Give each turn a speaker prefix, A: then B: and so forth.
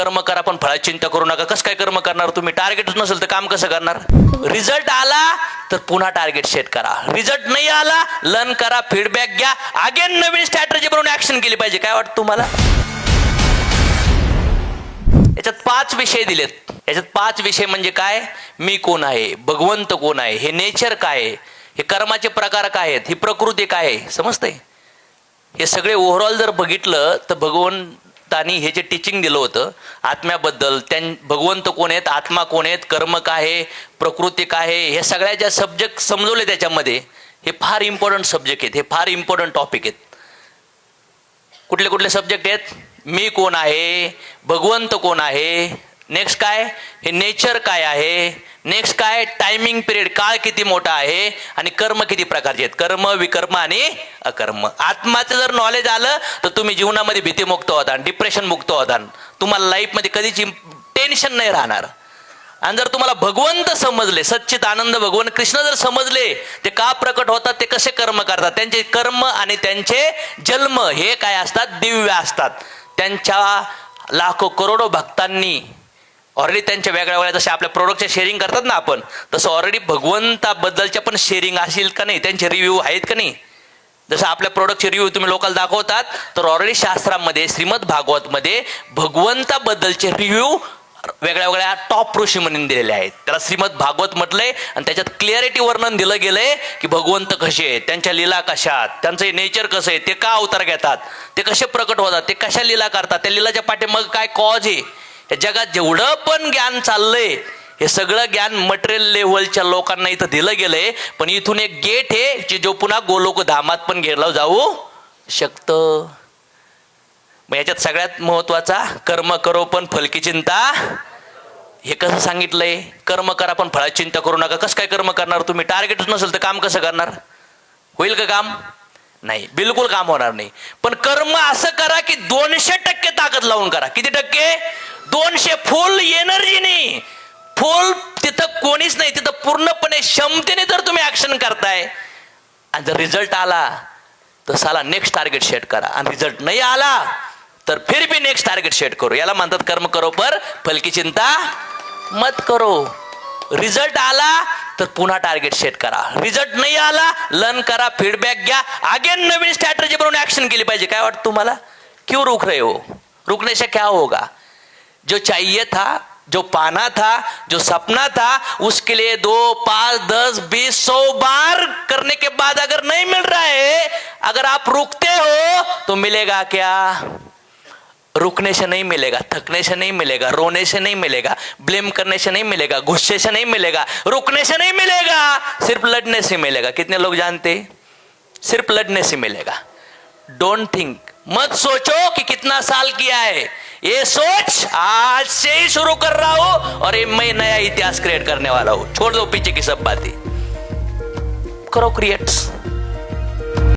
A: कर्म करा पण फळाची चिंता करू नका. कसं काय कर्म करणार तुम्ही? टार्गेटच नसेल तर काम कसं करणार? रिझल्ट आला तर पुन्हा टार्गेट सेट करा. रिझल्ट नाही आला लर्न करा फीडबॅक घ्या. अगेन नवीन स्ट्रॅटजी बनवून ऍक्शन केली पाहिजे. काय वाटतं तुम्हाला? याच्यात पाच विषय दिलेत. याच्यात पाच विषय म्हणजे काय? मी कोण आहे? भगवंत कोण आहे? हे नेचर काय? आहे हे कर्माचे प्रकार काय आहेत? ही प्रकृती काय? आहे समजतंय? हे सगळे ओव्हरऑल जर बघितलं तर भगवंतानी हे जे टीचिंग दिलं होतं आत्म्याबद्दल त्यां भगवंत कोण आहेत आत्मा कोण आहेत कर्म काय आहे प्रकृती काय आहे हे सगळ्या ज्या सब्जेक्ट समजवले त्याच्यामध्ये हे फार इम्पॉर्टंट सब्जेक्ट आहेत हे फार इम्पॉर्टंट टॉपिक आहेत. कुठले कुठले सब्जेक्ट आहेत? मी कोण आहे भगवंत कोण आहे नेक्स्ट काय? हे नेचर काय आहे? नेक्स्ट काय? टायमिंग पिरियड काळ किती मोठा आहे आणि कर्म किती प्रकारचे आहेत? कर्म विकर्म आणि अकर्म. आत्माचं जर नॉलेज आलं तर तुम्ही जीवनामध्ये भीतीमुक्त होता डिप्रेशन मुक्त होता तुम्हाला लाईफमध्ये कधीच टेन्शन नाही राहणार. आणि जर तुम्हाला भगवंत समजले सच्चित आनंद भगवान कृष्ण जर समजले ते का प्रकट होतात? ते कसे कर्म करतात? त्यांचे कर्म आणि त्यांचे जन्म हे काय असतात? दिव्य असतात. त्यांच्या लाखो करोडो भक्तांनी ऑलरेडी त्यांच्या वेगळ्या वेगळ्या जसे आपल्या प्रोडक्टचे शेअरिंग करतात ना आपण तसं ऑलरेडी भगवंताबद्दलच्या पण शेअरिंग असेल का नाही? त्यांचे रिव्ह्यू आहेत का नाही? जसं आपल्या प्रोडक्टचे रिव्ह्यू तुम्ही लोकांना दाखवतात तर ऑलरेडी शास्त्रामध्ये श्रीमद भागवतमध्ये भगवंताबद्दलचे रिव्ह्यू वेगळ्या वेगळ्या टॉप ऋषी म्हणून दिलेले आहेत. त्याला श्रीमद भागवत म्हटलंय आणि त्याच्यात क्लिअरिटी वर्णन दिलं गेलंय की भगवंत कसे आहेत त्यांच्या लीला कशात त्यांचं नेचर कसं आहे ते का अवतार घेतात ते कसे प्रकट होतात ते कशा लीला करतात त्या लीलाच्या पाठीमाग काय कॉज आहे? या जगात जेवढं पण ज्ञान चाललंय हे सगळं ज्ञान मटेरियल लेवलच्या लोकांना इथं दिलं गेलंय पण इथून एक गेट आहे जे जो पुन्हा गोलोक धामात पण गेला जाऊ शकतं. मग याच्यात सगळ्यात महत्त्वाचा कर्म करो पण फलकी चिंता. हे कसं सांगितलंय? कर्म करा पण फळाची चिंता करू नका. कसं काय कर्म करणार तुम्ही? टार्गेटच नसेल तर काम कसं करणार? होईल का काम? नाही बिलकुल काम होणार नाही. पण कर्म असं करा की दोनशे टक्के ताकद लावून करा. किती टक्के? दोनशे फुल एनर्जीने फुल तिथं कोणीच नाही तिथं पूर्णपणे क्षमतेने जर तुम्ही ऍक्शन करताय आणि जर रिझल्ट आला तर साला नेक्स्ट टार्गेट सेट करा. आणि रिझल्ट नाही आला तर फिर भी नेक्स्ट टार्गेट सेट करू. याला म्हणतात कर्म करो पर फलकी चिंता मत करो. रिझल्ट आला तर पुन्हा टार्गेट सेट करा. रिझल्ट नाही आला लर्न करा फीडबॅक घ्या. अगेन नवीन स्ट्रॅटर्जी बनवून ऍक्शन केली पाहिजे. काय वाटतं तुम्हाला? क्यों रुख रहे हो? रुकण्याशा क्या होगा? जो चाहिए था, जो पाना था, जो सपना था, उसके लिए दो, पाँच, दस, बीस, सौ बार करने के बाद अगर नहीं मिल रहा है, अगर आप रुकते हो तो मिलेगा क्या? रुकने से नहीं मिलेगा, थकने से नहीं मिलेगा, रोने से नहीं मिलेगा, ब्लेम करने से नहीं मिलेगा, गुस्से से नहीं मिलेगा, रुकने से नहीं मिलेगा, सिर्फ़ लड़ने से मिलेगा। कितने लोग जानते? सिर्फ़ लड़ने से मिलेगा। डोंट थिंक मत सोचो कि कितना साल किया है। ये सोच आज से ही शुरू कर रहा हूं और ये मैं नया इतिहास क्रिएट करने वाला हूं। छोड़ दो पीछे की सब बातें। करो क्रिएट्स